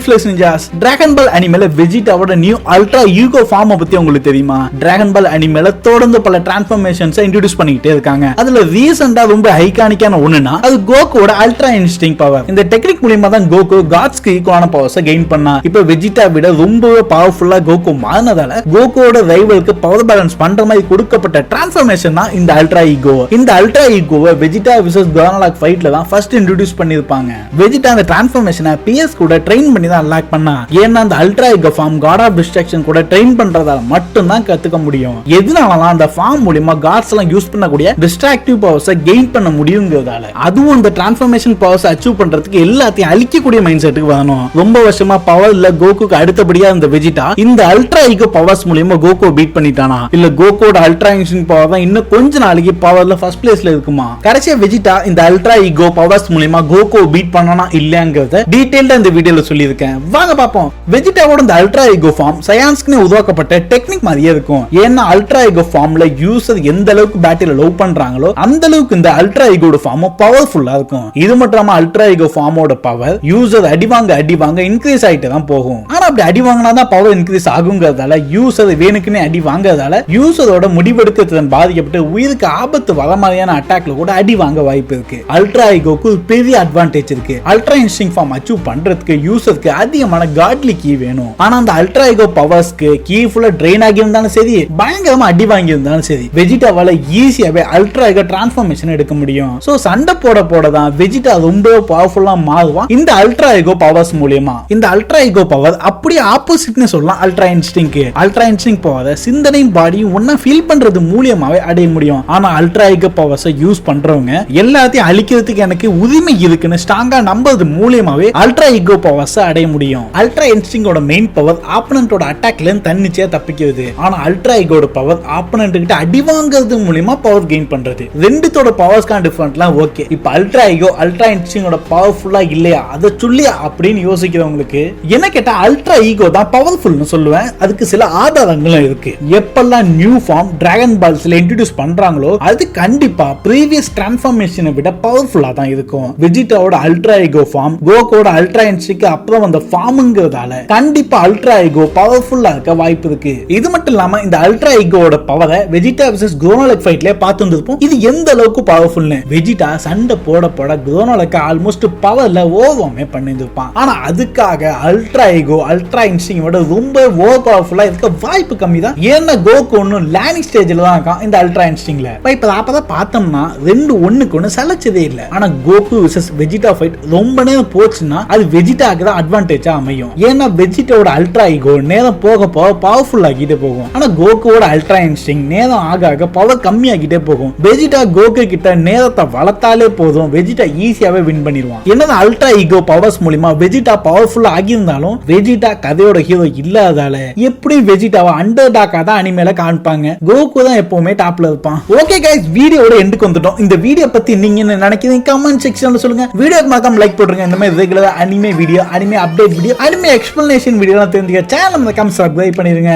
Lifeless ninjas dragon பால் அனிமேல வெஜிட்டாவோட new ultra ego ஃபார்மை பத்தி உங்களுக்கு தெரியுமா? டிராகன் பால் அனிமேல தொடர்ந்து பல டிரான்ஸ்ஃபர்மேஷன்ஸ் இன்ட்ரோடியூஸ் பண்ணிக்கிட்டே இருக்காங்க. அதுல ரீசெண்டா ரொம்ப ஹைகானிக்கான ஒண்ணுனா அது கோகோட அல்ட்ரா இன்ஸ்டிங் பவர் இந்த டெக்னிக் மூலியமா தான் கோகோ காட்ஸ்க்கு ஈக்குவலான பவர்ஸ் கெயின் பண்ணா. இப்போ வெஜிடா விட ரொம்பவே பவர்ஃபுல்லா கோகோ மாறினதால கோகோட ரைவலுக்கு பவர் பேலன்ஸ் பண்ற மாதிரி கொடுக்கப்பட்ட டிரான்ஸ்ஃபர்மேஷன் தான் இந்த அல்ட்ரா ஈகோ இந்த அல்ட்ரா ஈகோவை வெஜிடா விசஸ் கோனாலாக் ஃபைட்ல தான் ஃபர்ஸ்ட் இன்ட்ரோடியூஸ் பண்ணிருப்பாங்க வெஜிட்டா அந்த டிரான்ஸ்ஃபர்மேஷனை பிஎஸ் கூட ட்ரெயின் பண்ணி தான் அன்லாக் பண்ணா. ஏன்னா அந்த ultra ego form god of destruction கூட ட்ரெயின் பண்றதால மட்டும் தான் கத்துக்க முடியும். எதனாலலாம் அந்த ஃபார்ம் மூலியமா காட்ஸ் எல்லாம் யூஸ் பண்ணக்கூடிய டிஸ்ட்ராக்டிவ் பவர்ஸை கெயின் பண்ண முடியுங்கிறதால. அதுவும் இந்த டிரான்ஸ்ஃபர்மேஷன் பவர்ஸ் அச்சீவ் பண்றதுக்கு எல்லாத்தையும் அழிக்கக்கூடிய மைண்ட் செட்டுக்கு வரணும். ரொம்ப வருஷமா பவர் இல்ல கோகுக்கு அடுத்தபடியா இந்த வெஜிடா இந்த அல்ட்ரா ஈகோ பவர்ஸ் மூலியமா கோகோ பீட் பண்ணிட்டானா? இல்ல கோகோட அல்ட்ரா இன்ஸ்டிங் பவர் தான் இன்னும் கொஞ்ச நாளைக்கு பவர்ல ஃபர்ஸ்ட் பிளேஸ்ல இருக்குமா? கடைசியா வெஜிடா இந்த அல்ட்ரா ஈகோ பவர்ஸ் மூலியமா கோகோ பீட் பண்ணனா இல்லையாங்கிறத டீடைல்டா இந்த வீடியோல பண்ணியிருக்கேன் வாங்க பார்ப்போம். வெஜிடாவோட இந்த அல்ட்ரா ஈகோ ஃபார்ம் சயான்ஸ்க்குன்னு உருவாக்கப்பட்ட டெக்னிக் மாதிரியே இருக்கும். ஏன்னா அல்ட்ரா ஈகோ ஃபார்ம்ல யூசர் எந்த அளவுக்கு பேட்டரியில லவ் பண்றாங்களோ அந்த அளவுக்கு இந்த அல்ட்ரா ஈகோட ஃபார்ம் பவர்ஃபுல்லா இருக்கும். இது மட்டும் அல்ட்ரா ஈகோ ஃபார்மோட பவர் யூசர் அடி வாங்க அடி வாங்க இன்க்ரீஸ் ஆயிட்டு தான் போகும். ஆனா அப்படி அடி வாங்கினா தான் பவர் இன்க்ரீஸ் ஆகுங்கிறதால யூசர் வேணுக்குன்னே அடி வாங்குறதால யூசரோட முடிவெடுக்க திறன் பாதிக்கப்பட்டு உயிருக்கு ஆபத்து வர மாதிரியான அட்டாக்ல கூட அடி வாங்க வாய்ப்பு இருக்கு. அல்ட்ரா ஈகோக்கு ஒரு பெரிய அட்வான்டேஜ் இருக்கு. அல்ட்ரா இன்ஸ்டிங் ஃபார்ம் அச்சீவ் பண்றதுக்கு யூசருக்கு அதிகமான காட்லி கீ வேணும். ஆனா அந்த அல்ட்ரா ஈகோ பவர்ஸ்க்கு கீ ஃபுல்லா ட்ரெயின் ஆகி இருந்தாலும் சரி பயங்கரமா அடி வாங்கி இருந்தாலும் சரி வெஜிடாவால ஈஸியாவே அல்ட்ரா ஈகோ டிரான்ஸ்ஃபர்மேஷன் எடுக்க முடியும். சோ சண்டை போட போட தான் வெஜிடா ரொம்ப பவர்ஃபுல்லா மாறுவான். இந்த அல்ட்ரா ஈகோ பவர்ஸ் மூலியமா இந்த அல்ட்ரா ஈகோ பவர் அப்படியே ஆப்போசிட்னு சொல்லலாம் அல்ட்ரா இன்ஸ்டிங்க்கு அல்ட்ரா இன்ஸ்டிங் பவரை சிந்தனையும் பாடியும் ஒன்னா ஃபீல் பண்றது மூலியமாவே அடைய முடியும். ஆனா அல்ட்ரா ஈகோ பவர்ஸை யூஸ் பண்றவங்க எல்லாத்தையும் அழிக்கிறதுக்கு எனக்கு உரிமை இருக்குன்னு ஸ்ட்ராங்கா நம்புறது மூலியமாவே அல்ட்ரா ஈகோ பவர்ஸ் அடைய முடியும். அல்ட்ரா இன்ஸ்டிங்கோட மெயின் பவர் ஆப்பனண்டோட அட்டாக்ல இருந்து தன்னிச்சையா தப்பிக்கிறது. ஆனா அல்ட்ரா ஈகோட பவர் ஆப்பனண்ட் கிட்ட அடி வாங்குறது மூலியமா பவர் கெயின் பண்றது. ரெண்டுத்தோட பவர்ஸ்க்கான டிஃபரெண்ட்லாம் ஓகே இப்போ அல்ட்ரா ஈகோ அல்ட்ரா இன்ஸ்டிங்கோட பவர்ஃபுல்லா இல்லையா? அதை சொல்லி அப்படின்னு யோசிக்கிறவங்களுக்கு என்ன கேட்டா அல்ட்ரா ஈகோ தான் பவர்ஃபுல்னு சொல்லுவேன். அதுக்கு சில ஆதாரங்களும் இருக்கு. எப்பெல்லாம் நியூ ஃபார்ம் டிராகன் பால்ஸ்ல இன்ட்ரடியூஸ் பண்றாங்களோ அது கண்டிப்பா ப்ரீவியஸ் டிரான்ஸ்ஃபார்மேஷனை விட பவர்ஃபுல்லா தான் இருக்கும். வெஜிடாவோட அல்ட்ரா ஈகோ ஃபார்ம் கோகோட அல்ட்ரா இன்ஸ்டிக்கு அப்புறம் வந்த ஃபார்முங்கிறதால கண்டிப்பா அல்ட்ரா ஈகோ பவர்ஃபுல்லா இருக்க வாய்ப்பு இருக்கு. இது மட்டும் இல்லாம இந்த அல்ட்ரா ஈகோட பவரை வெஜிடா விசஸ் குரோனோலக் ஃபைட்ல பார்த்து வந்திருப்போம். இது எந்த அளவுக்கு பவர்ஃபுல்னு வெஜிடா சண்டை போட போட குரோனோலக்க ஆல்மோஸ்ட் பவர்ல ஓவமே பண்ணியிருப்பான் ஆனா அதுக்காக அல்ட்ரா ஈகோ அல்ட்ரா இன்ஸ்டிங் விட ரொம்ப ஓவர் பவர்ஃபுல்லா இருக்க வாய்ப்பு கம்மி தான் ஏன்னா கோக்கு ஒன்னும் லேனிங் ஸ்டேஜ்ல தான் இருக்கான் இந்த அல்ட்ரா இன்ஸ்டிங்ல இப்ப அப்பதான் பார்த்தோம்னா ரெண்டு ஒண்ணுக்கு ஒண்ணு சலைச்சதே இல்ல. ஆனா கோகு விசஸ் வெஜிடா ஃபைட் ரொம்ப நேரம் போச்சுன்னா அது வெஜிடாக்கு தான் அட்வான்டேஜா அமையும். ஏன்னா வெஜிட்டோட அல்ட்ரா ஈகோ நேரம் போக போக பவர்ஃபுல் ஆகிட்டே போகும். ஆனா கோகுவோட அல்ட்ரா இன்ஸ்டிங் நேரம் ஆக ஆக பவர் கம்மியாகிட்டே போகும். வெஜிடா கோகு கிட்ட நேரத்தை வளர்த்தாலே போதும். வெஜிடா ஈஸியாவே வின் பண்ணிடுவான். என்னது அல்ட்ரா ஈகோ பவர்ஸ் மூலியமா வெஜிடா பவர்ஃபுல்லா ஆகியிருந்தாலும் வெஜிடா கதையோட ஹீரோ இல்லாதால எப்படி வெஜிட்டாவை அண்டர் டாக்கா தான் அனிமேல காமிப்பாங்க கோகு தான் எப்பவுமே டாப்ல இருப்பான். ஓகே கைஸ் வீடியோட எண்டுக்கு வந்துட்டோம். இந்த வீடியோ பத்தி நீங்க என்ன நினைக்கிறீங்க? கமெண்ட் செக்ஷன்ல சொல்லுங்க. வீடியோக்கு மறக்காம லைக் போட்டுருங்க. இந்த மாதிரி ரெகுலரா anime video anime update video anime explanation video தெரிஞ்சுக்க சேனல் மறக்காம சப்ஸ்கிரைப் பண்ணிருங்க.